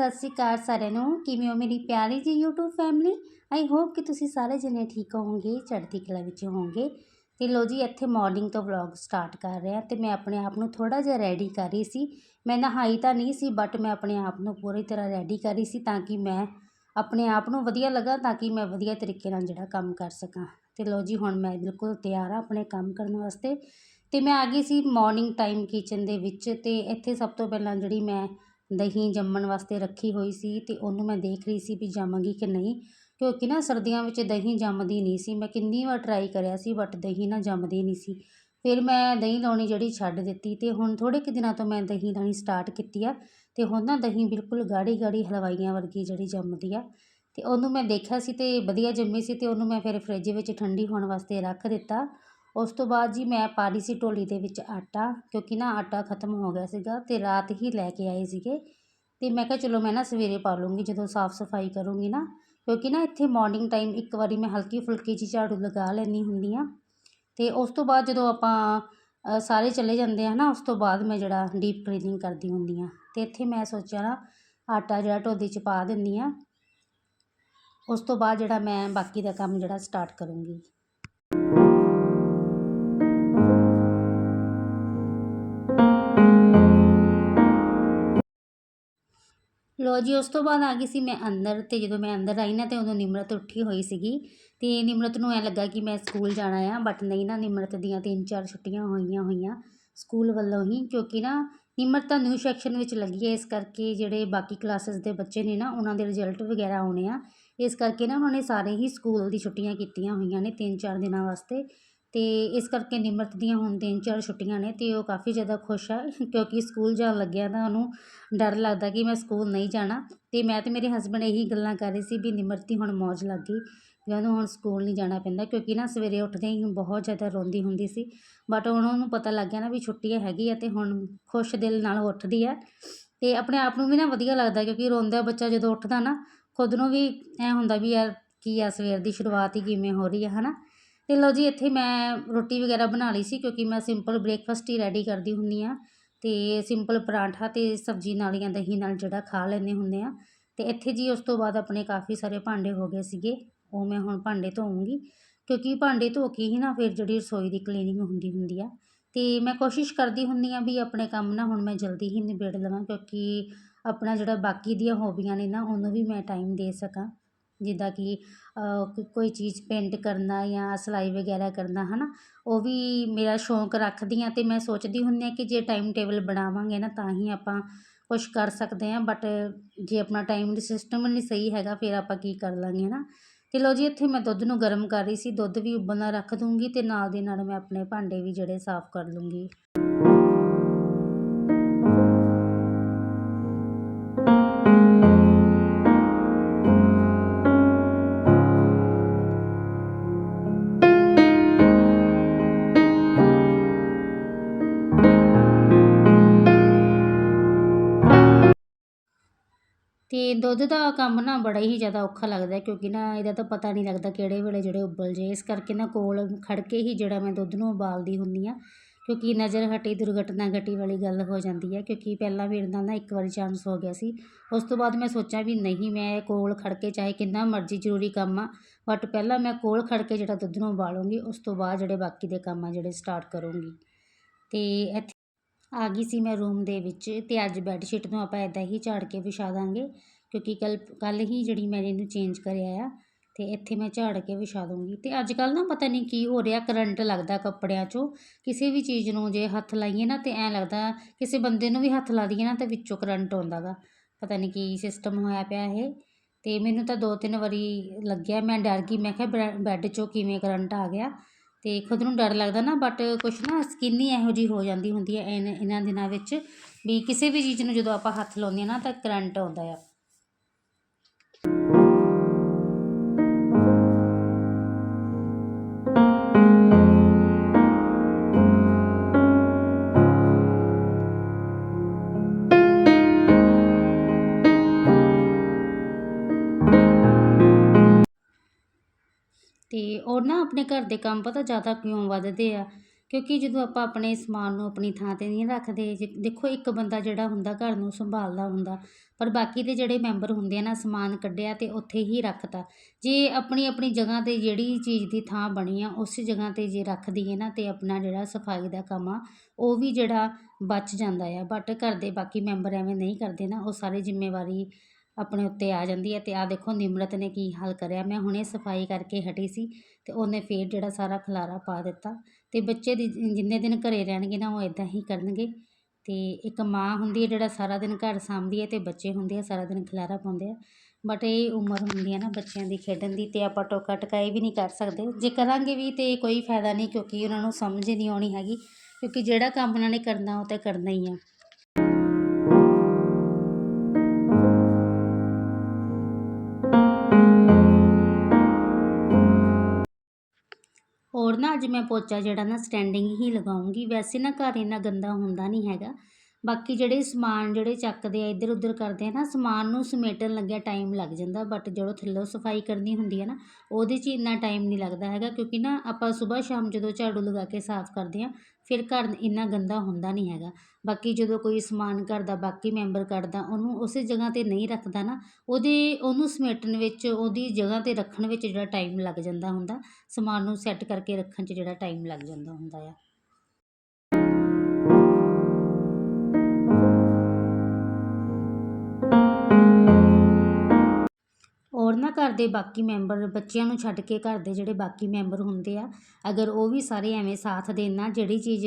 ਸਤਿ ਸ਼੍ਰੀ ਅਕਾਲ ਸਾਰਿਆਂ ਨੂੰ। ਕਿਵੇਂ ਹੋ ਮੇਰੀ ਪਿਆਰੀ ਜੀ YouTube ਫੈਮਿਲੀ ਆਈ ਹੋਪ ਕਿ ਤੁਸੀਂ ਸਾਰੇ ਜਣੇ ਠੀਕ ਹੋਵੋਗੇ, ਚੜ੍ਹਦੀ ਕਲਾ ਵਿੱਚ ਹੋਵੋਗੇ। ਤੇ ਲੋ ਜੀ, ਇੱਥੇ ਮਾਰਨਿੰਗ ਤੋਂ ਵਲੌਗ ਸਟਾਰਟ ਕਰ ਰਿਹਾ ਹਾਂ ਤੇ ਮੈਂ ਆਪਣੇ ਆਪ ਨੂੰ ਥੋੜਾ ਜਿਹਾ ਰੈਡੀ ਕਰ ਰਹੀ ਸੀ। ਮੈਂ ਨਹਾਈ ਤਾਂ ਨਹੀਂ ਸੀ ਬਟ ਮੈਂ ਆਪਣੇ ਆਪ ਨੂੰ ਪੂਰੀ ਤਰ੍ਹਾਂ ਰੈਡੀ ਕਰ ਰਹੀ ਸੀ ਤਾਂ ਕਿ ਮੈਂ ਆਪਣੇ ਆਪ ਨੂੰ ਵਧੀਆ ਲੱਗਾ, ਤਾਂ ਕਿ ਮੈਂ ਵਧੀਆ ਤਰੀਕੇ ਨਾਲ ਜਿਹੜਾ ਕੰਮ ਕਰ ਸਕਾਂ। ਤੇ ਲੋ ਜੀ, ਹੁਣ ਮੈਂ ਬਿਲਕੁਲ ਤਿਆਰ ਆ ਆਪਣੇ ਕੰਮ ਕਰਨ ਵਾਸਤੇ। ਤੇ ਮੈਂ ਆ ਗਈ ਸੀ ਮਾਰਨਿੰਗ ਟਾਈਮ ਕਿਚਨ ਦੇ ਵਿੱਚ ਤੇ ਇੱਥੇ ਸਭ ਤੋਂ ਪਹਿਲਾਂ ਜਿਹੜੀ ਮੈਂ ਦਹੀਂ ਜੰਮਣ ਵਾਸਤੇ ਰੱਖੀ ਹੋਈ ਸੀ ਅਤੇ ਉਹਨੂੰ ਮੈਂ ਦੇਖ ਰਹੀ ਸੀ ਵੀ ਜੰਮੇਗੀ ਕਿ ਨਹੀਂ। ਕਿਉਂਕਿ ਨਾ ਸਰਦੀਆਂ ਵਿੱਚ ਦਹੀਂ ਜੰਮਦੀ ਨਹੀਂ ਸੀ। ਮੈਂ ਕਿੰਨੀ ਵਾਰ ਟਰਾਈ ਕਰਿਆ ਸੀ ਬਟ ਦਹੀਂ ਨਾ ਜੰਮਦੀ ਨਹੀਂ ਸੀ। ਫਿਰ ਮੈਂ ਦਹੀਂ ਲਾਉਣੀ ਜਿਹੜੀ ਛੱਡ ਦਿੱਤੀ ਅਤੇ ਹੁਣ ਥੋੜ੍ਹੇ ਕੁ ਦਿਨਾਂ ਤੋਂ ਮੈਂ ਦਹੀਂ ਲਾਉਣੀ ਸਟਾਰਟ ਕੀਤੀ ਆ ਅਤੇ ਹੁਣ ਨਾ ਦਹੀਂ ਬਿਲਕੁਲ ਗਾੜੀ ਗਾੜੀ ਹਲਵਾਈਆਂ ਵਰਗੀ ਜਿਹੜੀ ਜੰਮਦੀ ਆ। ਅਤੇ ਉਹਨੂੰ ਮੈਂ ਦੇਖਿਆ ਸੀ ਅਤੇ ਵਧੀਆ ਜੰਮੀ ਸੀ ਅਤੇ ਉਹਨੂੰ ਮੈਂ ਫਿਰ ਫਰਿੱਜ ਵਿੱਚ ਠੰਡੀ ਹੋਣ ਵਾਸਤੇ ਰੱਖ ਦਿੱਤਾ। ਉਸ ਤੋਂ ਬਾਅਦ ਜੀ ਮੈਂ ਪਾ ਲਈ ਸੀ ਢੋਲੀ ਦੇ ਵਿੱਚ ਆਟਾ, ਕਿਉਂਕਿ ਨਾ ਆਟਾ ਖਤਮ ਹੋ ਗਿਆ ਸੀਗਾ ਅਤੇ ਰਾਤ ਹੀ ਲੈ ਕੇ ਆਏ ਸੀਗੇ। ਅਤੇ ਮੈਂ ਕਿਹਾ ਚਲੋ ਮੈਂ ਨਾ ਸਵੇਰੇ ਪਾ ਲੂੰਗੀ ਜਦੋਂ ਸਾਫ਼ ਸਫ਼ਾਈ ਕਰੂੰਗੀ ਨਾ, ਕਿਉਂਕਿ ਨਾ ਇੱਥੇ ਮੋਰਨਿੰਗ ਟਾਈਮ ਇੱਕ ਵਾਰੀ ਮੈਂ ਹਲਕੀ ਫੁਲਕੀ ਜਿਹੀ ਝਾੜੂ ਲਗਾ ਲੈਂਦੀ ਹੁੰਦੀ ਹਾਂ। ਅਤੇ ਉਸ ਤੋਂ ਬਾਅਦ ਜਦੋਂ ਆਪਾਂ ਸਾਰੇ ਚਲੇ ਜਾਂਦੇ ਆ ਨਾ, ਉਸ ਤੋਂ ਬਾਅਦ ਮੈਂ ਜਿਹੜਾ ਡੀਪ ਕਲੀਨਿੰਗ ਕਰਦੀ ਹੁੰਦੀ ਹਾਂ। ਅਤੇ ਇੱਥੇ ਮੈਂ ਸੋਚਿਆ ਨਾ, ਆਟਾ ਜਿਹੜਾ ਢੋਲੀ 'ਚ ਪਾ ਦਿੰਦੀ ਹਾਂ। ਉਸ ਤੋਂ ਬਾਅਦ ਜਿਹੜਾ ਮੈਂ ਬਾਕੀ ਦਾ ਕੰਮ ਜਿਹੜਾ ਸਟਾਰਟ ਕਰੂੰਗੀ। ਲੋ ਜੀ, ਉਸ ਤੋਂ ਬਾਅਦ ਆ ਗਈ ਸੀ ਮੈਂ ਅੰਦਰ ਤੇ ਜਦੋਂ ਮੈਂ ਅੰਦਰ ਆਈ ਨਾ ਤੇ ਉਦੋਂ ਨਿਮਰਤ ਉੱਠੀ ਹੋਈ ਸੀਗੀ ਤੇ ਨਿਮਰਤ ਨੂੰ ਐ ਲੱਗਾ ਕਿ ਮੈਂ ਸਕੂਲ ਜਾਣਾ ਆ ਬਟ ਨਹੀਂ ਨਾ ਨਿਮਰਤ ਦੀਆਂ ਤਿੰਨ ਚਾਰ ਛੁੱਟੀਆਂ ਹੋਈਆਂ ਹੋਈਆਂ ਸਕੂਲ ਵੱਲੋਂ ਹੀ ਕਿਉਂਕਿ ਨਾ ਨਿਮਰਤ ਤਾਂ ਨਿਊ ਸੈਕਸ਼ਨ ਵਿੱਚ ਲੱਗੀ ਹੈ, ਇਸ ਕਰਕੇ ਜਿਹੜੇ ਬਾਕੀ ਕਲਾਸਿਸ ਦੇ ਬੱਚੇ ਨੇ ਨਾ ਉਹਨਾਂ ਦੇ ਰਿਜ਼ਲਟ ਵਗੈਰਾ ਆਉਣੇ ਆ, ਇਸ ਕਰਕੇ ਨਾ ਉਹਨਾਂ ਨੇ ਸਾਰੇ ਹੀ ਸਕੂਲ ਦੀ ਛੁੱਟੀਆਂ ਕੀਤੀਆਂ ਹੋਈਆਂ ਨੇ ਤਿੰਨ ਚਾਰ ਦਿਨਾਂ ਵਾਸਤੇ। ਅਤੇ ਇਸ ਕਰਕੇ ਨਿਮਰਤ ਦੀਆਂ ਹੁਣ ਤਿੰਨ ਚਾਰ ਛੁੱਟੀਆਂ ਨੇ ਅਤੇ ਉਹ ਕਾਫੀ ਜ਼ਿਆਦਾ ਖੁਸ਼ ਆ, ਕਿਉਂਕਿ ਸਕੂਲ ਜਾਣ ਲੱਗਿਆ ਤਾਂ ਉਹਨੂੰ ਡਰ ਲੱਗਦਾ ਕਿ ਮੈਂ ਸਕੂਲ ਨਹੀਂ ਜਾਣਾ। ਅਤੇ ਮੈਂ ਤੇ ਮੇਰੇ ਹਸਬੈਂਡ ਇਹੀ ਗੱਲਾਂ ਕਰ ਰਹੇ ਸੀ ਵੀ ਨਿਮਰਤ ਦੀ ਹੁਣ ਮੌਜ ਲੱਗ ਗਈ ਵੀ ਉਹਨੂੰ ਹੁਣ ਸਕੂਲ ਨਹੀਂ ਜਾਣਾ ਪੈਂਦਾ, ਕਿਉਂਕਿ ਨਾ ਸਵੇਰੇ ਉੱਠਦੇ ਹੀ ਬਹੁਤ ਜ਼ਿਆਦਾ ਰੋਂਦੀ ਹੁੰਦੀ ਸੀ। ਬਟ ਹੁਣ ਉਹਨੂੰ ਪਤਾ ਲੱਗ ਗਿਆ ਨਾ ਵੀ ਛੁੱਟੀ ਹੈਗੀ ਆ ਅਤੇ ਹੁਣ ਖੁਸ਼ ਦਿਲ ਨਾਲ ਉੱਠਦੀ ਆ। ਅਤੇ ਆਪਣੇ ਆਪ ਨੂੰ ਵੀ ਨਾ ਵਧੀਆ ਲੱਗਦਾ ਕਿਉਂਕਿ ਰੋਂਦਾ ਬੱਚਾ ਜਦੋਂ ਉੱਠਦਾ ਨਾ, ਖੁਦ ਨੂੰ ਵੀ ਐਂ ਹੁੰਦਾ ਵੀ ਯਾਰ ਕੀ ਆ, ਸਵੇਰ ਦੀ ਸ਼ੁਰੂਆਤ ਹੀ ਕਿਵੇਂ ਹੋ ਰਹੀ ਆ ਹੈ ਨਾ ਤੇ ਲਓ ਜੀ, ਇੱਥੇ ਮੈਂ ਰੋਟੀ ਵਗੈਰਾ ਬਣਾ ਲਈ ਸੀ ਕਿਉਂਕਿ ਮੈਂ ਸਿੰਪਲ ਬ੍ਰੇਕਫਾਸਟ ਹੀ ਰੈਡੀ ਕਰਦੀ ਹੁੰਦੀ ਆ ਅਤੇ ਸਿੰਪਲ ਪਰਾਂਠਾ ਅਤੇ ਸਬਜ਼ੀ ਨਾਲ ਜਾਂ ਦਹੀਂ ਨਾਲ ਜਿਹੜਾ ਖਾ ਲੈਂਦੇ ਹੁੰਦੇ ਆ ਅਤੇ ਇੱਥੇ ਜੀ ਉਸ ਤੋਂ ਬਾਅਦ ਆਪਣੇ ਕਾਫੀ ਸਾਰੇ ਭਾਂਡੇ ਹੋ ਗਏ ਸੀਗੇ, ਉਹ ਮੈਂ ਹੁਣ ਭਾਂਡੇ ਧੋਉਂਗੀ ਕਿਉਂਕਿ ਭਾਂਡੇ ਧੋ ਕੇ ਹੀ ਨਾ ਫਿਰ ਜਿਹੜੀ ਰਸੋਈ ਦੀ ਕਲੀਨਿੰਗ ਹੁੰਦੀ ਹੁੰਦੀ ਆ ਅਤੇ ਮੈਂ ਕੋਸ਼ਿਸ਼ ਕਰਦੀ ਹੁੰਦੀ ਆ ਵੀ ਆਪਣੇ ਕੰਮ ਨਾ ਹੁਣ ਮੈਂ ਜਲਦੀ ਹੀ ਨਿਬੇੜ ਲਵਾਂ ਕਿਉਂਕਿ ਆਪਣਾ ਜਿਹੜਾ ਬਾਕੀ ਦੀਆਂ ਹੋਬੀਆਂ ਨੇ ਨਾ, ਉਹਨੂੰ ਵੀ ਮੈਂ ਟਾਈਮ ਦੇ ਸਕਾਂ। ਜਿੱਦਾਂ ਕਿ ਕੋਈ ਚੀਜ਼ ਪੇਂਟ ਕਰਨਾ ਜਾਂ ਸਿਲਾਈ ਵਗੈਰਾ ਕਰਨਾ ਹੈ ਨਾ ਉਹ ਵੀ ਮੇਰਾ ਸ਼ੌਂਕ ਰੱਖਦੀ ਹਾਂ ਅਤੇ ਮੈਂ ਸੋਚਦੀ ਹੁੰਦੀ ਹਾਂ ਕਿ ਜੇ ਟਾਈਮ ਟੇਬਲ ਬਣਾਵਾਂਗੇ ਨਾ ਤਾਂ ਹੀ ਆਪਾਂ ਕੁਛ ਕਰ ਸਕਦੇ ਹਾਂ ਬਟ ਜੇ ਆਪਣਾ ਟਾਈਮ ਸਿਸਟਮ ਨਹੀਂ ਸਹੀ ਹੈਗਾ, ਫਿਰ ਆਪਾਂ ਕੀ ਕਰ ਲਾਂਗੇ ਹੈ ਨਾ ਅਤੇ ਲਓ ਜੀ, ਇੱਥੇ ਮੈਂ ਦੁੱਧ ਨੂੰ ਗਰਮ ਕਰ ਰਹੀ ਸੀ, ਦੁੱਧ ਵੀ ਉਬਲਣਾ ਰੱਖ ਦੂੰਗੀ ਅਤੇ ਨਾਲ ਦੀ ਨਾਲ ਮੈਂ ਆਪਣੇ ਭਾਂਡੇ ਵੀ ਜਿਹੜੇ ਸਾਫ਼ ਕਰ ਲੂੰਗੀ। ਅਤੇ ਦੁੱਧ ਦਾ ਕੰਮ ਨਾ ਬੜਾ ਹੀ ਜ਼ਿਆਦਾ ਔਖਾ ਲੱਗਦਾ ਕਿਉਂਕਿ ਨਾ ਇਹਦਾ ਤਾਂ ਪਤਾ ਨਹੀਂ ਲੱਗਦਾ ਕਿਹੜੇ ਵੇਲੇ ਜਿਹੜੇ ਉਬਲ ਜੇ ਇਸ ਕਰਕੇ ਨਾ ਕੋਲ ਖੜ੍ਹ ਕੇ ਹੀ ਜਿਹੜਾ ਮੈਂ ਦੁੱਧ ਨੂੰ ਉਬਾਲਦੀ ਹੁੰਦੀ ਹਾਂ, ਕਿਉਂਕਿ ਨਜ਼ਰ ਹਟੀ ਦੁਰਘਟਨਾ ਘਟੀ ਵਾਲੀ ਗੱਲ ਹੋ ਜਾਂਦੀ ਹੈ, ਕਿਉਂਕਿ ਪਹਿਲਾਂ ਮੇਰੇ ਨਾਲ ਨਾ ਇੱਕ ਵਾਰੀ ਚਾਂਸ ਹੋ ਗਿਆ ਸੀ। ਉਸ ਤੋਂ ਬਾਅਦ ਮੈਂ ਸੋਚਿਆ ਵੀ ਨਹੀਂ, ਮੈਂ ਕੋਲ ਖੜ ਕੇ ਚਾਹੇ ਕਿੰਨਾ ਮਰਜ਼ੀ ਜ਼ਰੂਰੀ ਕੰਮ ਆ ਬਟ ਪਹਿਲਾਂ ਮੈਂ ਕੋਲ ਖੜ ਕੇ ਜਿਹੜਾ ਦੁੱਧ ਨੂੰ ਉਬਾਲੂੰਗੀ, ਉਸ ਤੋਂ ਬਾਅਦ ਜਿਹੜੇ ਬਾਕੀ ਦੇ ਕੰਮ ਆ ਜਿਹੜੇ ਸਟਾਰਟ ਕਰੂੰਗੀ। ਅਤੇ ਇੱਥੇ ਆ ਗਈ ਸੀ ਮੈਂ ਰੂਮ ਦੇ ਵਿੱਚ ਅਤੇ ਅੱਜ ਬੈੱਡ ਸ਼ੀਟ ਨੂੰ ਆਪਾਂ ਇੱਦਾਂ ਹੀ ਝਾੜ ਕੇ ਵਿਛਾ ਦਾਂਗੇ, ਕਿਉਂਕਿ ਕੱਲ ਕੱਲ ਹੀ ਜਿਹੜੀ ਮੈਂ ਇਹਨੂੰ ਚੇਂਜ ਕਰਿਆ ਆ ਅਤੇ ਇੱਥੇ ਮੈਂ ਝਾੜ ਕੇ ਵਿਛਾ ਦੂੰਗੀ ਅਤੇ ਅੱਜ ਕੱਲ੍ਹ ਨਾ ਪਤਾ ਨਹੀਂ ਕੀ ਹੋ ਰਿਹਾ ਕਰੰਟ ਲੱਗਦਾ ਕੱਪੜਿਆਂ 'ਚੋਂ, ਕਿਸੇ ਵੀ ਚੀਜ਼ ਨੂੰ ਜੇ ਹੱਥ ਲਾਈਏ ਨਾ ਤਾਂ ਐਂ ਲੱਗਦਾ ਕਿਸੇ ਬੰਦੇ ਨੂੰ ਵੀ ਹੱਥ ਲਾ ਦਈਏ ਨਾ ਤਾਂ ਵਿੱਚੋਂ ਕਰੰਟ ਆਉਂਦਾ ਗਾ ਪਤਾ ਨਹੀਂ ਕੀ ਸਿਸਟਮ ਹੋਇਆ ਪਿਆ ਇਹ। ਅਤੇ ਮੈਨੂੰ ਤਾਂ ਦੋ ਤਿੰਨ ਵਾਰੀ ਲੱਗਿਆ, ਮੈਂ ਡਰ ਗਈ, ਮੈਂ ਕਿਹਾ ਬੈੱਡ 'ਚੋਂ ਕਿਵੇਂ ਕਰੰਟ ਆ ਗਿਆ। ਅਤੇ ਖੁਦ ਨੂੰ ਡਰ ਲੱਗਦਾ ਨਾ ਬਟ ਕੁਛ ਨਾ ਸਕਿਨ ਹੀ ਇਹੋ ਜਿਹੀ ਹੋ ਜਾਂਦੀ ਹੁੰਦੀ ਹੈ ਇਹਨਾਂ ਦਿਨਾਂ ਵਿੱਚ ਵੀ ਕਿਸੇ ਵੀ ਚੀਜ਼ ਨੂੰ ਜਦੋਂ ਆਪਾਂ ਹੱਥ ਲਾਉਂਦੇ ਹਾਂ ਨਾ ਤਾਂ ਕਰੰਟ ਆਉਂਦਾ ਆ। ਤੇ ਉਹ ਨਾ ਆਪਣੇ ਘਰ ਦੇ ਕੰਮ ਪਤਾ ਜ਼ਿਆਦਾ ਕਿਉਂ ਵੱਧਦੇ ਆ? ਕਿਉਂਕਿ ਜਦੋਂ ਆਪਾਂ ਆਪਣੇ ਸਮਾਨ ਨੂੰ ਆਪਣੀ ਥਾਂ 'ਤੇ ਨਹੀਂ ਰੱਖਦੇ, ਜੇ ਦੇਖੋ ਇੱਕ ਬੰਦਾ ਜਿਹੜਾ ਹੁੰਦਾ ਘਰ ਨੂੰ ਸੰਭਾਲਦਾ ਹੁੰਦਾ, ਪਰ ਬਾਕੀ ਦੇ ਜਿਹੜੇ ਮੈਂਬਰ ਹੁੰਦੇ ਆ ਨਾ ਸਮਾਨ ਕੱਢਿਆ ਅਤੇ ਉੱਥੇ ਹੀ ਰੱਖਤਾ। ਜੇ ਆਪਣੀ ਆਪਣੀ ਜਗ੍ਹਾ 'ਤੇ ਜਿਹੜੀ ਚੀਜ਼ ਦੀ ਥਾਂ ਬਣੀ ਆ, ਉਸ ਜਗ੍ਹਾ 'ਤੇ ਜੇ ਰੱਖ ਦਈਏ ਨਾ ਅਤੇ ਆਪਣਾ ਜਿਹੜਾ ਸਫ਼ਾਈ ਦਾ ਕੰਮ ਆ, ਉਹ ਵੀ ਜਿਹੜਾ ਬਚ ਜਾਂਦਾ ਆ। ਬਟ ਘਰ ਦੇ ਬਾਕੀ ਮੈਂਬਰ ਐਵੇਂ ਨਹੀਂ ਕਰਦੇ ਨਾ, ਉਹ ਸਾਰੇ ਜ਼ਿੰਮੇਵਾਰੀ ਆਪਣੇ ਉੱਤੇ ਆ ਜਾਂਦੀ ਹੈ ਅਤੇ ਆਹ ਦੇਖੋ ਨਿਮਰਤ ਨੇ ਕੀ ਹਾਲ ਕਰਿਆ। ਮੈਂ ਹੁਣੇ ਸਫ਼ਾਈ ਕਰਕੇ ਹਟੀ ਸੀ ਅਤੇ ਉਹਨੇ ਫੇਰ ਜਿਹੜਾ ਸਾਰਾ ਖਲਾਰਾ ਪਾ ਦਿੱਤਾ ਅਤੇ ਬੱਚੇ ਦੀ ਜਿੰਨੇ ਦਿਨ ਘਰੇ ਰਹਿਣਗੇ ਨਾ ਉਹ ਇਦਾਂ ਹੀ ਕਰਨਗੇ ਅਤੇ ਇੱਕ ਮਾਂ ਹੁੰਦੀ ਹੈ ਜਿਹੜਾ ਸਾਰਾ ਦਿਨ ਘਰ ਸਾਂਭਦੀ ਹੈ ਅਤੇ ਬੱਚੇ ਹੁੰਦੇ ਆ ਸਾਰਾ ਦਿਨ ਖਲਾਰਾ ਪਾਉਂਦੇ ਆ। ਬਟ ਇਹ ਉਮਰ ਹੁੰਦੀ ਹੈ ਨਾ ਬੱਚਿਆਂ ਦੀ ਖੇਡਣ ਦੀ ਅਤੇ ਆਪਾਂ ਟੋਕਾ ਟਕਾਈ ਵੀ ਨਹੀਂ ਕਰ ਸਕਦੇ। ਜੇ ਕਰਾਂਗੇ ਵੀ ਤਾਂ ਕੋਈ ਫਾਇਦਾ ਨਹੀਂ ਕਿਉਂਕਿ ਉਹਨਾਂ ਨੂੰ ਸਮਝ ਨਹੀਂ ਆਉਣੀ ਹੈਗੀ ਕਿਉਂਕਿ ਜਿਹੜਾ ਕੰਮ ਉਹਨਾਂ ਨੇ ਕਰਨਾ ਉਹ ਤਾਂ ਕਰਨਾ ਹੀ ਆ। ਅੱਜ ਮੈਂ ਪੋਚਾ ਜਿਹੜਾ ਨਾ ਸਟੈਂਡਿੰਗ ਹੀ ਲਗਾਉਂਗੀ, ਵੈਸੇ ਨਾ ਘਰ ਇੰਨਾ ਗੰਦਾ ਹੁੰਦਾ ਨਹੀਂ ਹੈਗਾ। ਬਾਕੀ ਜਿਹੜੇ ਸਮਾਨ ਜਿਹੜੇ ਚੱਕਦੇ ਆ ਇੱਧਰ ਉੱਧਰ ਕਰਦੇ ਆ ਨਾ, ਸਮਾਨ ਨੂੰ ਸਮੇਟਣ ਲੱਗਿਆ ਟਾਈਮ ਲੱਗ ਜਾਂਦਾ ਬਟ ਜਦੋਂ ਥੱਲੋਂ ਸਫ਼ਾਈ ਕਰਨੀ ਹੁੰਦੀ ਹੈ ਨਾ, ਉਹਦੇ 'ਚ ਇੰਨਾ ਟਾਈਮ ਨਹੀਂ ਲੱਗਦਾ ਹੈਗਾ, ਕਿਉਂਕਿ ਨਾ ਆਪਾਂ ਸਵੇਰ ਸ਼ਾਮ ਜਦੋਂ ਝਾੜੂ ਲਗਾ ਕੇ ਸਾਫ਼ ਕਰਦੇ ਆ, ਫਿਰ ਘਰ ਇੰਨਾ ਗੰਦਾ ਹੁੰਦਾ ਨਹੀਂ ਹੈਗਾ। ਬਾਕੀ ਜਦੋਂ ਕੋਈ ਸਮਾਨ ਘਰ ਦਾ ਬਾਕੀ ਮੈਂਬਰ ਕੱਢਦਾ ਉਹਨੂੰ ਉਸੇ ਜਗ੍ਹਾ 'ਤੇ ਨਹੀਂ ਰੱਖਦਾ ਨਾ, ਉਹਦੇ, ਉਹਨੂੰ ਸਮੇਟਣ ਵਿੱਚ, ਉਹਦੀ ਜਗ੍ਹਾ 'ਤੇ ਰੱਖਣ ਵਿੱਚ ਜਿਹੜਾ ਟਾਈਮ ਲੱਗ ਜਾਂਦਾ ਹੁੰਦਾ, ਸਮਾਨ ਨੂੰ ਸੈੱਟ ਕਰਕੇ ਰੱਖਣ 'ਚ ਜਿਹੜਾ ਟਾਈਮ ਲੱਗ ਜਾਂਦਾ ਹੁੰਦਾ ਆ। ਘਰ ਦੇ ਬਾਕੀ ਮੈਂਬਰ, ਬੱਚਿਆਂ ਨੂੰ ਛੱਡ ਕੇ ਘਰ ਦੇ ਜਿਹੜੇ ਬਾਕੀ ਮੈਂਬਰ ਹੁੰਦੇ ਆ, ਅਗਰ ਉਹ ਵੀ ਸਾਰੇ ਐਵੇਂ ਸਾਥ ਦੇਣ ਨਾ, ਜਿਹੜੀ ਚੀਜ਼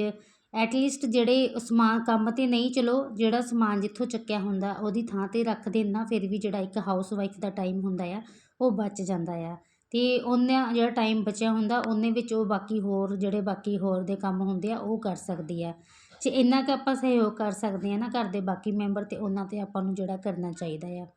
ਐਟਲੀਸਟ ਜਿਹੜੇ ਸਮਾਨ ਕੰਮ 'ਤੇ ਨਹੀਂ, ਚਲੋ ਜਿਹੜਾ ਸਮਾਨ ਜਿੱਥੋਂ ਚੱਕਿਆ ਹੁੰਦਾ, ਉਹਦੀ ਥਾਂ 'ਤੇ ਰੱਖ ਦੇਣ ਨਾ, ਫਿਰ ਵੀ ਜਿਹੜਾ ਇੱਕ ਹਾਊਸ ਵਾਈਫ ਦਾ ਟਾਈਮ ਹੁੰਦਾ ਆ, ਉਹ ਬਚ ਜਾਂਦਾ ਆ। ਅਤੇ ਉਹਨਾਂ ਜਿਹੜਾ ਟਾਈਮ ਬਚਿਆ ਹੁੰਦਾ, ਉਹਨੇ ਵਿੱਚ ਉਹ ਬਾਕੀ ਹੋਰ, ਜਿਹੜੇ ਬਾਕੀ ਹੋਰ ਦੇ ਕੰਮ ਹੁੰਦੇ ਆ, ਉਹ ਕਰ ਸਕਦੀ ਆ। ਜੇ ਇੰਨਾ ਕੁ ਆਪਾਂ ਸਹਿਯੋਗ ਕਰ ਸਕਦੇ ਆ ਨਾ, ਘਰ ਦੇ ਬਾਕੀ ਮੈਂਬਰ ਅਤੇ ਉਹਨਾਂ 'ਤੇ ਆਪਾਂ ਨੂੰ ਜਿਹੜਾ ਕਰਨਾ ਚਾਹੀਦਾ ਆ।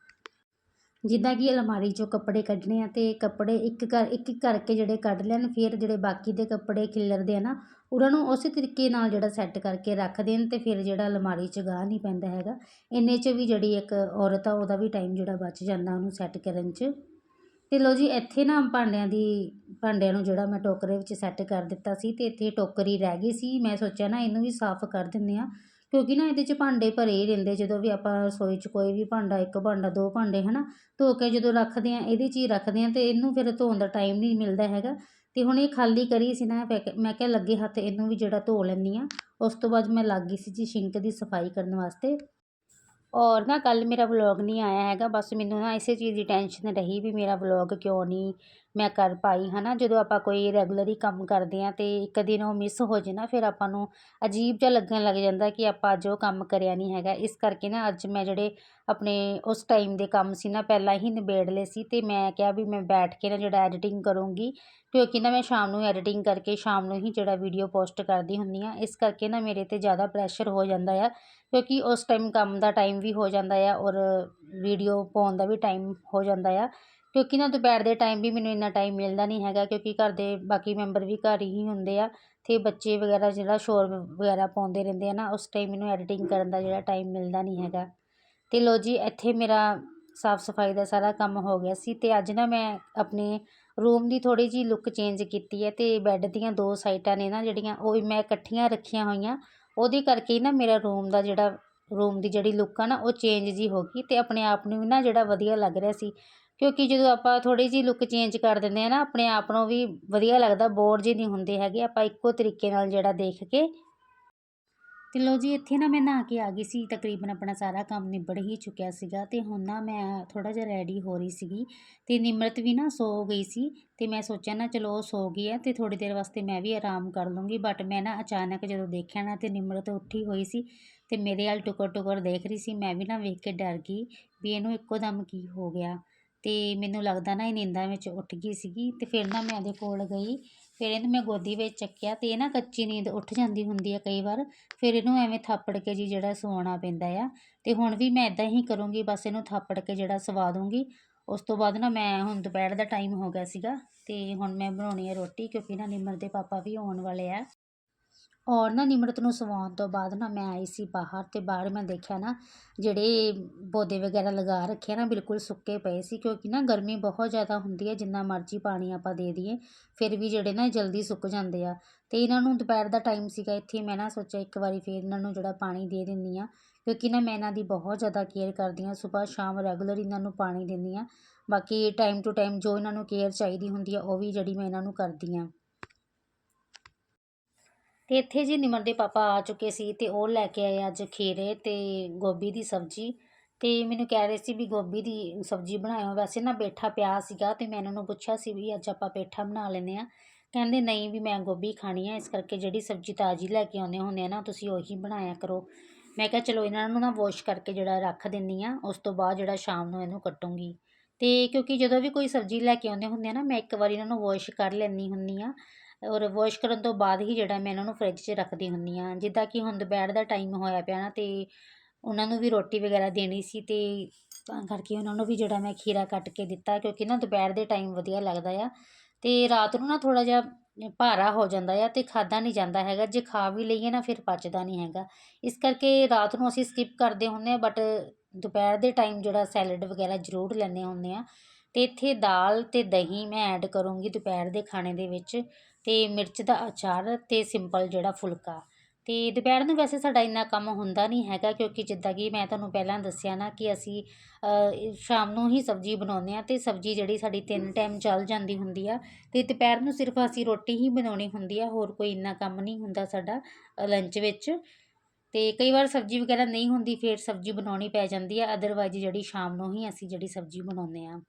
ਜਿੱਦਾਂ ਕਿ ਅਲਮਾਰੀ 'ਚੋਂ ਕੱਪੜੇ ਕੱਢਣੇ ਆ ਅਤੇ ਕੱਪੜੇ ਇੱਕ ਕਰ ਇੱਕ ਇੱਕ ਕਰਕੇ ਜਿਹੜੇ ਕੱਢ ਲੈਣ, ਫਿਰ ਜਿਹੜੇ ਬਾਕੀ ਦੇ ਕੱਪੜੇ ਖਿਲਰਦੇ ਆ ਨਾ, ਉਹਨਾਂ ਨੂੰ ਉਸੇ ਤਰੀਕੇ ਨਾਲ ਜਿਹੜਾ ਸੈੱਟ ਕਰਕੇ ਰੱਖ ਦੇਣ ਅਤੇ ਫਿਰ ਜਿਹੜਾ ਅਲਮਾਰੀ 'ਚ ਗਾਹ ਨਹੀਂ ਪੈਂਦਾ ਹੈਗਾ। ਇੰਨੇ 'ਚ ਵੀ ਜਿਹੜੀ ਇੱਕ ਔਰਤ ਆ, ਉਹਦਾ ਵੀ ਟਾਈਮ ਜਿਹੜਾ ਬਚ ਜਾਂਦਾ ਉਹਨੂੰ ਸੈੱਟ ਕਰਨ 'ਚ। ਅਤੇ ਲਓ ਜੀ, ਇੱਥੇ ਨਾ ਭਾਂਡਿਆਂ ਦੀ, ਭਾਂਡਿਆਂ ਨੂੰ ਜਿਹੜਾ ਮੈਂ ਟੋਕਰੇ ਵਿੱਚ ਸੈੱਟ ਕਰ ਦਿੱਤਾ ਸੀ ਅਤੇ ਇੱਥੇ ਟੋਕਰੀ ਰਹਿ ਗਈ ਸੀ। ਮੈਂ ਸੋਚਿਆ ਨਾ ਇਹਨੂੰ ਵੀ ਸਾਫ਼ ਕਰ ਦਿੰਦੇ ਹਾਂ ਕਿਉਂਕਿ ਨਾ ਇਹਦੇ 'ਚ ਭਾਂਡੇ ਭਰੇ ਹੀ ਰਹਿੰਦੇ, ਜਦੋਂ ਵੀ ਆਪਾਂ ਰਸੋਈ 'ਚ ਕੋਈ ਵੀ ਭਾਂਡਾ, ਇੱਕ ਭਾਂਡਾ, ਦੋ ਭਾਂਡੇ ਹੈ ਨਾ ਧੋ ਕੇ ਜਦੋਂ ਰੱਖਦੇ ਹਾਂ, ਇਹਦੇ 'ਚ ਹੀ ਰੱਖਦੇ ਹਾਂ ਅਤੇ ਇਹਨੂੰ ਫਿਰ ਧੋਣ ਦਾ ਟਾਈਮ ਨਹੀਂ ਮਿਲਦਾ ਹੈਗਾ। ਅਤੇ ਹੁਣ ਇਹ ਖਾਲੀ ਕਰੀ ਸੀ ਨਾ, ਮੈਂ ਕਿਹਾ ਲੱਗੇ ਹੱਥ ਇਹਨੂੰ ਵੀ ਜਿਹੜਾ ਧੋ ਲੈਂਦੀ ਹਾਂ। ਉਸ ਤੋਂ ਬਾਅਦ ਮੈਂ ਲੱਗ ਗਈ ਸੀ ਜੀ ਸ਼ਿੰਕ ਦੀ ਸਫ਼ਾਈ ਕਰਨ ਵਾਸਤੇ। ਔਰ ਨਾ ਕੱਲ ਮੇਰਾ ਵਲੋਗ ਨਹੀਂ ਆਇਆ ਹੈਗਾ, ਬਸ ਮੈਨੂੰ ਨਾ ਇਸੇ ਚੀਜ਼ ਦੀ ਟੈਨਸ਼ਨ ਰਹੀ ਵੀ ਮੇਰਾ ਵਲੋਗ ਕਿਉਂ ਨਹੀਂ ਮੈਂ ਕਰ ਪਾਈ ਹੈ ਨਾ ਜਦੋਂ ਆਪਾਂ ਕੋਈ ਰੈਗੂਲਰ ਹੀ ਕੰਮ ਕਰਦੇ ਹਾਂ ਅਤੇ ਇੱਕ ਦਿਨ ਉਹ ਮਿਸ ਹੋ ਜੇ ਨਾ, ਫਿਰ ਆਪਾਂ ਨੂੰ ਅਜੀਬ ਜਿਹਾ ਲੱਗਣ ਲੱਗ ਜਾਂਦਾ ਕਿ ਆਪਾਂ ਅੱਜ ਉਹ ਕੰਮ ਕਰਿਆ ਨਹੀਂ ਹੈਗਾ। ਇਸ ਕਰਕੇ ਨਾ ਅੱਜ ਮੈਂ ਜਿਹੜੇ ਆਪਣੇ ਉਸ ਟਾਈਮ ਦੇ ਕੰਮ ਸੀ ਨਾ, ਪਹਿਲਾਂ ਹੀ ਨਿਬੇੜ ਲਏ ਸੀ ਅਤੇ ਮੈਂ ਕਿਹਾ ਵੀ ਮੈਂ ਬੈਠ ਕੇ ਨਾ ਜਿਹੜਾ ਐਡੀਟਿੰਗ ਕਰੂੰਗੀ, ਕਿਉਂਕਿ ਨਾ ਮੈਂ ਸ਼ਾਮ ਨੂੰ ਐਡੀਟਿੰਗ ਕਰਕੇ ਸ਼ਾਮ ਨੂੰ ਹੀ ਜਿਹੜਾ ਵੀਡੀਓ ਪੋਸਟ ਕਰਦੀ ਹੁੰਦੀ ਹਾਂ। ਇਸ ਕਰਕੇ ਨਾ ਮੇਰੇ 'ਤੇ ਜ਼ਿਆਦਾ ਪ੍ਰੈਸ਼ਰ ਹੋ ਜਾਂਦਾ ਆ, ਕਿਉਂਕਿ ਉਸ ਟਾਈਮ ਕੰਮ ਦਾ ਟਾਈਮ ਵੀ ਹੋ ਜਾਂਦਾ ਆ ਔਰ ਵੀਡੀਓ ਪਾਉਣ ਦਾ ਵੀ ਟਾਈਮ ਹੋ ਜਾਂਦਾ ਆ। ਕਿਉਂਕਿ ਨਾ ਦੁਪਹਿਰ ਦੇ ਟਾਈਮ ਵੀ ਮੈਨੂੰ ਇੰਨਾ ਟਾਈਮ ਮਿਲਦਾ ਨਹੀਂ ਹੈਗਾ, ਕਿਉਂਕਿ ਘਰ ਦੇ ਬਾਕੀ ਮੈਂਬਰ ਵੀ ਘਰ ਹੀ ਹੁੰਦੇ ਆ ਅਤੇ ਬੱਚੇ ਵਗੈਰਾ ਜਿਹੜਾ ਸ਼ੋਰ ਵਗੈਰਾ ਪਾਉਂਦੇ ਰਹਿੰਦੇ ਆ ਨਾ, ਉਸ ਟਾਈਮ ਮੈਨੂੰ ਐਡੀਟਿੰਗ ਕਰਨ ਦਾ ਜਿਹੜਾ ਟਾਈਮ ਮਿਲਦਾ ਨਹੀਂ ਹੈਗਾ। ਅਤੇ ਲਓ ਜੀ, ਇੱਥੇ ਮੇਰਾ ਸਾਫ਼ ਸਫ਼ਾਈ ਦਾ ਸਾਰਾ ਕੰਮ ਹੋ ਗਿਆ ਸੀ ਅਤੇ ਅੱਜ ਨਾ ਮੈਂ ਆਪਣੇ ਰੂਮ ਦੀ ਥੋੜ੍ਹੀ ਜਿਹੀ ਲੁੱਕ ਚੇਂਜ ਕੀਤੀ ਹੈ ਅਤੇ ਬੈੱਡ ਦੀਆਂ ਦੋ ਸਾਈਡਾਂ ਨੇ ਨਾ ਜਿਹੜੀਆਂ, ਉਹ ਮੈਂ ਇਕੱਠੀਆਂ ਰੱਖੀਆਂ ਹੋਈਆਂ, ਉਹਦੇ ਕਰਕੇ ਨਾ ਮੇਰਾ ਰੂਮ ਦਾ ਜਿਹੜਾ ਰੂਮ ਦੀ ਜਿਹੜੀ ਲੁੱਕ ਆ ਨਾ, ਉਹ ਚੇਂਜ ਜੀ ਹੋ ਗਈ ਅਤੇ ਆਪਣੇ ਆਪ ਨੂੰ ਵੀ ਨਾ ਜਿਹੜਾ ਵਧੀਆ ਲੱਗ ਰਿਹਾ ਸੀ ਕਿਉਂਕਿ ਜਦੋਂ ਆਪਾਂ ਥੋੜ੍ਹੀ ਜਿਹੀ ਲੁੱਕ ਚੇਂਜ ਕਰ ਦਿੰਦੇ ਹਾਂ ਨਾ, ਆਪਣੇ ਆਪ ਨੂੰ ਵੀ ਵਧੀਆ ਲੱਗਦਾ ਬੋਰ ਜਿਹੇ ਨਹੀਂ ਹੁੰਦੇ ਹੈਗੇ, ਆਪਾਂ ਇੱਕੋ ਤਰੀਕੇ ਨਾਲ ਜਿਹੜਾ ਦੇਖ ਕੇ। ਤੇ ਲਓ ਜੀ, ਇੱਥੇ ਨਾ ਮੈਂ ਨਹਾ ਕੇ ਆ ਗਈ ਸੀ, ਤਕਰੀਬਨ ਆਪਣਾ ਸਾਰਾ ਕੰਮ ਨਿਬੜ ਹੀ ਚੁੱਕਿਆ ਸੀਗਾ ਅਤੇ ਹੁਣ ਨਾ ਮੈਂ ਥੋੜ੍ਹਾ ਜਿਹਾ ਰੈਡੀ ਹੋ ਰਹੀ ਸੀਗੀ ਅਤੇ ਨਿਮਰਤ ਵੀ ਨਾ ਸੋ ਗਈ ਸੀ ਅਤੇ ਮੈਂ ਸੋਚਿਆ ਨਾ ਚਲੋ ਉਹ ਸੋ ਗਈ ਹੈ ਅਤੇ ਥੋੜ੍ਹੀ ਦੇਰ ਵਾਸਤੇ ਮੈਂ ਵੀ ਆਰਾਮ ਕਰ ਲੂੰਗੀ ਬਟ ਮੈਂ ਨਾ ਅਚਾਨਕ ਜਦੋਂ ਦੇਖਿਆ ਨਾ ਅਤੇ ਨਿਮਰਤ ਉੱਠੀ ਹੋਈ ਸੀ ਅਤੇ ਮੇਰੇ ਵੱਲ ਟੁਕਰ ਟੁਕਰ ਦੇਖ ਰਹੀ ਸੀ, ਮੈਂ ਵੀ ਨਾ ਵੇਖ ਕੇ ਡਰ ਗਈ ਵੀ ਇਹਨੂੰ ਇੱਕੋ ਦਮ ਕੀ ਹੋ ਗਿਆ। ਅਤੇ ਮੈਨੂੰ ਲੱਗਦਾ ਨਾ ਇਹ ਨੀਂਦਾਂ ਵਿੱਚ ਉੱਠ ਗਈ ਸੀਗੀ ਅਤੇ ਫਿਰ ਨਾ ਮੈਂ ਉਹਦੇ ਕੋਲ ਗਈ। ਫਿਰ ਇਹਨੂੰ ਮੈਂ ਗੋਦੀ ਵਿੱਚ ਚੱਕਿਆ ਅਤੇ ਇਹ ਨਾ ਕੱਚੀ ਨੀਂਦ ਉੱਠ ਜਾਂਦੀ ਹੁੰਦੀ ਆ ਕਈ ਵਾਰ। ਫਿਰ ਇਹਨੂੰ ਐਵੇਂ ਥਾਪੜ ਕੇ ਜੀ ਜਿਹੜਾ ਸਵਾਉਣਾ ਪੈਂਦਾ ਆ। ਅਤੇ ਹੁਣ ਵੀ ਮੈਂ ਇੱਦਾਂ ਹੀ ਕਰੂੰਗੀ, ਬਸ ਇਹਨੂੰ ਥਾਪੜ ਕੇ ਜਿਹੜਾ ਸਵਾ ਦੂੰਗੀ। ਉਸ ਤੋਂ ਬਾਅਦ ਨਾ ਮੈਂ ਹੁਣ ਦੁਪਹਿਰ ਦਾ ਟਾਈਮ ਹੋ ਗਿਆ ਸੀਗਾ ਅਤੇ ਹੁਣ ਮੈਂ ਬਣਾਉਣੀ ਹੈ ਰੋਟੀ ਕਿਉਂਕਿ ਨਾ ਨਿਮਰ ਦੇ ਪਾਪਾ ਵੀ ਆਉਣ ਵਾਲੇ ਆ। ਔਰ ਨਾ ਨਿਮਰਤ ਨੂੰ ਸਵਾਉਣ ਤੋਂ ਬਾਅਦ ਨਾ ਮੈਂ ਆਈ ਸੀ ਬਾਹਰ ਅਤੇ ਬਾਹਰ ਮੈਂ ਦੇਖਿਆ ਨਾ ਜਿਹੜੇ ਪੌਦੇ ਵਗੈਰਾ ਲਗਾ ਰੱਖੇ ਨਾ ਬਿਲਕੁਲ ਸੁੱਕੇ ਪਏ ਸੀ ਕਿਉਂਕਿ ਨਾ ਗਰਮੀ ਬਹੁਤ ਜ਼ਿਆਦਾ ਹੁੰਦੀ ਹੈ, ਜਿੰਨਾ ਮਰਜ਼ੀ ਪਾਣੀ ਆਪਾਂ ਦੇ ਦਈਏ, ਫਿਰ ਵੀ ਜਿਹੜੇ ਨਾ ਜਲਦੀ ਸੁੱਕ ਜਾਂਦੇ ਆ। ਅਤੇ ਇਹਨਾਂ ਨੂੰ ਦੁਪਹਿਰ ਦਾ ਟਾਈਮ ਸੀਗਾ, ਇੱਥੇ ਮੈਂ ਨਾ ਸੋਚਿਆ ਇੱਕ ਵਾਰੀ ਫਿਰ ਇਹਨਾਂ ਨੂੰ ਜਿਹੜਾ ਪਾਣੀ ਦੇ ਦਿੰਦੀ ਹਾਂ, ਕਿਉਂਕਿ ਨਾ ਮੈਂ ਇਹਨਾਂ ਦੀ ਬਹੁਤ ਜ਼ਿਆਦਾ ਕੇਅਰ ਕਰਦੀ ਹਾਂ, ਸੁਬਾਹ ਸ਼ਾਮ ਰੈਗੂਲਰ ਇਹਨਾਂ ਨੂੰ ਪਾਣੀ ਦਿੰਦੀ ਹਾਂ। ਬਾਕੀ ਟਾਈਮ ਟੂ ਟਾਈਮ ਜੋ ਇਹਨਾਂ ਨੂੰ ਕੇਅਰ ਚਾਹੀਦੀ ਹੁੰਦੀ ਆ, ਉਹ ਵੀ ਜਿਹੜੀ ਮੈਂ ਇਹਨਾਂ ਨੂੰ ਕਰਦੀ ਹਾਂ। ਅਤੇ ਇੱਥੇ ਜੀ ਨਿਮਰ ਦੇ ਪਾਪਾ ਆ ਚੁੱਕੇ ਸੀ ਅਤੇ ਉਹ ਲੈ ਕੇ ਆਏ ਅੱਜ ਖੀਰੇ ਅਤੇ ਗੋਭੀ ਦੀ ਸਬਜ਼ੀ। ਅਤੇ ਮੈਨੂੰ ਕਹਿ ਰਹੇ ਸੀ ਵੀ ਗੋਭੀ ਦੀ ਸਬਜ਼ੀ ਬਣਾਇਓ। ਵੈਸੇ ਨਾ ਪੇਠਾ ਪਿਆ ਸੀਗਾ ਅਤੇ ਮੈਂ ਇਹਨਾਂ ਨੂੰ ਪੁੱਛਿਆ ਸੀ ਵੀ ਅੱਜ ਆਪਾਂ ਪੇਠਾ ਬਣਾ ਲੈਂਦੇ ਹਾਂ। ਕਹਿੰਦੇ ਨਹੀਂ ਵੀ ਮੈਂ ਗੋਭੀ ਖਾਣੀ ਆ ਇਸ ਕਰਕੇ ਜਿਹੜੀ ਸਬਜ਼ੀ ਤਾਜ਼ੀ ਲੈ ਕੇ ਆਉਂਦੇ ਹੁੰਦੇ ਆ ਨਾ, ਤੁਸੀਂ ਉਹੀ ਬਣਾਇਆ ਕਰੋ। ਮੈਂ ਕਿਹਾ ਚਲੋ ਇਹਨਾਂ ਨੂੰ ਨਾ ਵਾਸ਼ ਕਰਕੇ ਜਿਹੜਾ ਰੱਖ ਦਿੰਦੀ ਆ ਉਸ ਤੋਂ ਬਾਅਦ ਜਿਹੜਾ ਸ਼ਾਮ ਨੂੰ ਇਹਨੂੰ ਕੱਟੂੰਗੀ। ਅਤੇ ਕਿਉਂਕਿ ਜਦੋਂ ਵੀ ਕੋਈ ਸਬਜ਼ੀ ਲੈ ਕੇ ਆਉਂਦੇ ਹੁੰਦੇ ਆ ਨਾ, ਮੈਂ ਇੱਕ ਵਾਰੀ ਇਹਨਾਂ ਨੂੰ ਵਾਸ਼ ਕਰ ਲੈਂਦੀ ਹੁੰਦੀ ਆ ਔਰ ਵੋਸ਼ ਕਰਨ ਤੋਂ ਬਾਅਦ ਹੀ ਜਿਹੜਾ ਮੈਂ ਇਹਨਾਂ ਨੂੰ ਫਰਿੱਜ 'ਚ ਰੱਖਦੀ ਹੁੰਦੀ ਹਾਂ। ਜਿੱਦਾਂ ਕਿ ਹੁਣ ਦੁਪਹਿਰ ਦਾ ਟਾਈਮ ਹੋਇਆ ਪਿਆ ਨਾ ਅਤੇ ਉਹਨਾਂ ਨੂੰ ਵੀ ਰੋਟੀ ਵਗੈਰਾ ਦੇਣੀ ਸੀ ਅਤੇ ਤਾਂ ਕਰਕੇ ਉਹਨਾਂ ਨੂੰ ਵੀ ਜਿਹੜਾ ਮੈਂ ਖੀਰਾ ਕੱਟ ਕੇ ਦਿੱਤਾ ਕਿਉਂਕਿ ਨਾ ਦੁਪਹਿਰ ਦੇ ਟਾਈਮ ਵਧੀਆ ਲੱਗਦਾ ਆ। ਅਤੇ ਰਾਤ ਨੂੰ ਨਾ ਥੋੜ੍ਹਾ ਜਿਹਾ ਭਾਰਾ ਹੋ ਜਾਂਦਾ ਆ ਅਤੇ ਖਾਧਾ ਨਹੀਂ ਜਾਂਦਾ ਹੈਗਾ। ਜੇ ਖਾ ਵੀ ਲਈਏ ਨਾ ਫਿਰ ਪਚਦਾ ਨਹੀਂ ਹੈਗਾ। ਇਸ ਕਰਕੇ ਰਾਤ ਨੂੰ ਅਸੀਂ ਸਕਿਪ ਕਰਦੇ ਹੁੰਦੇ ਹਾਂ ਬਟ ਦੁਪਹਿਰ ਦੇ ਟਾਈਮ ਜਿਹੜਾ ਸੈਲਡ ਵਗੈਰਾ ਜ਼ਰੂਰ ਲੈਂਦੇ ਹੁੰਦੇ ਹਾਂ। ਅਤੇ ਇੱਥੇ ਦਾਲ ਅਤੇ ਦਹੀਂ ਮੈਂ ਐਡ ਕਰੂੰਗੀ ਦੁਪਹਿਰ ਦੇ ਖਾਣੇ ਦੇ ਵਿੱਚ। ਅਤੇ ਮਿਰਚ ਦਾ ਅਚਾਰ ਅਤੇ ਸਿੰਪਲ ਜਿਹੜਾ ਫੁਲਕਾ। ਅਤੇ ਦੁਪਹਿਰ ਨੂੰ ਵੈਸੇ ਸਾਡਾ ਇੰਨਾ ਕੰਮ ਹੁੰਦਾ ਨਹੀਂ ਹੈਗਾ ਕਿਉਂਕਿ ਜਿੱਦਾਂ ਕਿ ਮੈਂ ਤੁਹਾਨੂੰ ਪਹਿਲਾਂ ਦੱਸਿਆ ਨਾ ਕਿ ਅਸੀਂ ਸ਼ਾਮ ਨੂੰ ਹੀ ਸਬਜ਼ੀ ਬਣਾਉਂਦੇ ਹਾਂ ਅਤੇ ਸਬਜ਼ੀ ਜਿਹੜੀ ਸਾਡੀ ਤਿੰਨ ਟਾਈਮ ਚੱਲ ਜਾਂਦੀ ਹੁੰਦੀ ਆ ਅਤੇ ਦੁਪਹਿਰ ਨੂੰ ਸਿਰਫ ਅਸੀਂ ਰੋਟੀ ਹੀ ਬਣਾਉਣੀ ਹੁੰਦੀ ਆ, ਹੋਰ ਕੋਈ ਇੰਨਾ ਕੰਮ ਨਹੀਂ ਹੁੰਦਾ ਸਾਡਾ ਲੰਚ ਵਿੱਚ। ਅਤੇ ਕਈ ਵਾਰ ਸਬਜ਼ੀ ਵਗੈਰਾ ਨਹੀਂ ਹੁੰਦੀ, ਫਿਰ ਸਬਜ਼ੀ ਬਣਾਉਣੀ ਪੈ ਜਾਂਦੀ ਆ ਅਦਰਵਾਈਜ਼ ਜਿਹੜੀ ਸ਼ਾਮ ਨੂੰ ਹੀ ਅਸੀਂ ਜਿਹੜੀ ਸਬਜ਼ੀ ਬਣਾਉਂਦੇ ਹਾਂ।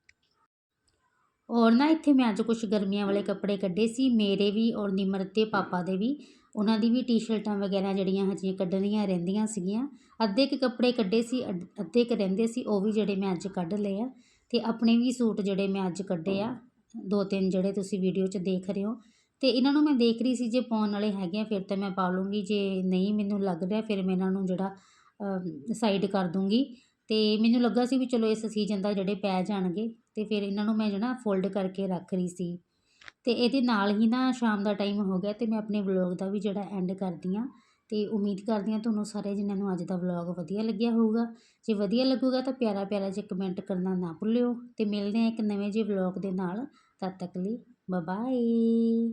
ਔਰ ਨਾ ਇੱਥੇ ਮੈਂ ਅੱਜ ਕੁਛ ਗਰਮੀਆਂ ਵਾਲੇ ਕੱਪੜੇ ਕੱਢੇ ਸੀ, ਮੇਰੇ ਵੀ ਔਰ ਨਿਮਰਤ ਦੇ ਪਾਪਾ ਦੇ ਵੀ। ਉਹਨਾਂ ਦੀ ਵੀ ਟੀ-ਸ਼ਰਟਾਂ ਵਗੈਰਾ ਜਿਹੜੀਆਂ ਹਜੇ ਕੱਢਣੀਆਂ ਰਹਿੰਦੀਆਂ ਸੀਗੀਆਂ। ਅੱਧੇ ਕੁ ਕੱਪੜੇ ਕੱਢੇ ਸੀ, ਅੱਧ- ਅੱਧੇ ਕੁ ਰਹਿੰਦੇ ਸੀ, ਉਹ ਵੀ ਜਿਹੜੇ ਮੈਂ ਅੱਜ ਕੱਢ ਲਏ ਆ। ਅਤੇ ਆਪਣੇ ਵੀ ਸੂਟ ਜਿਹੜੇ ਮੈਂ ਅੱਜ ਕੱਢੇ ਆ, ਦੋ ਤਿੰਨ ਜਿਹੜੇ ਤੁਸੀਂ ਵੀਡੀਓ 'ਚ ਦੇਖ ਰਹੇ ਹੋ। ਅਤੇ ਇਹਨਾਂ ਨੂੰ ਮੈਂ ਦੇਖ ਰਹੀ ਸੀ ਜੇ ਪਾਉਣ ਵਾਲੇ ਹੈਗੇ ਆ, ਫਿਰ ਤਾਂ ਮੈਂ ਪਾ ਲੂੰਗੀ। ਜੇ ਨਹੀਂ ਮੈਨੂੰ ਲੱਗ ਰਿਹਾ, ਫਿਰ ਮੈਂ ਇਹਨਾਂ ਨੂੰ ਜਿਹੜਾ ਸਾਈਡ ਕਰ ਦੂੰਗੀ। ਅਤੇ ਮੈਨੂੰ ਲੱਗਾ ਸੀ ਵੀ ਚਲੋ ਇਸ ਸੀਜ਼ਨ ਦਾ ਜਿਹੜੇ ਪੈ ਜਾਣਗੇ ਅਤੇ ਫਿਰ ਇਹਨਾਂ ਨੂੰ ਮੈਂ ਜਿਹੜਾ ਫੋਲਡ ਕਰਕੇ ਰੱਖ ਰਹੀ ਸੀ। ਅਤੇ ਇਹਦੇ ਨਾਲ ਹੀ ਨਾ ਸ਼ਾਮ ਦਾ ਟਾਈਮ ਹੋ ਗਿਆ ਅਤੇ ਮੈਂ ਆਪਣੇ ਵਲੋਗ ਦਾ ਵੀ ਜਿਹੜਾ ਐਂਡ ਕਰਦੀ ਹਾਂ। ਅਤੇ ਉਮੀਦ ਕਰਦੀ ਹਾਂ ਤੁਹਾਨੂੰ ਸਾਰੇ ਜਿਨ੍ਹਾਂ ਨੂੰ ਅੱਜ ਦਾ ਵਲੋਗ ਵਧੀਆ ਲੱਗਿਆ ਹੋਊਗਾ। ਜੇ ਵਧੀਆ ਲੱਗੂਗਾ ਤਾਂ ਪਿਆਰਾ ਪਿਆਰਾ ਜਿਹਾ ਕਮੈਂਟ ਕਰਨਾ ਨਾ ਭੁੱਲਿਓ। ਅਤੇ ਮਿਲਦੇ ਹਾਂ ਇੱਕ ਨਵੇਂ ਜਿਹੇ ਵਲੋਗ ਦੇ ਨਾਲ। ਤਦ ਤੱਕ ਲਈ ਬਾਏ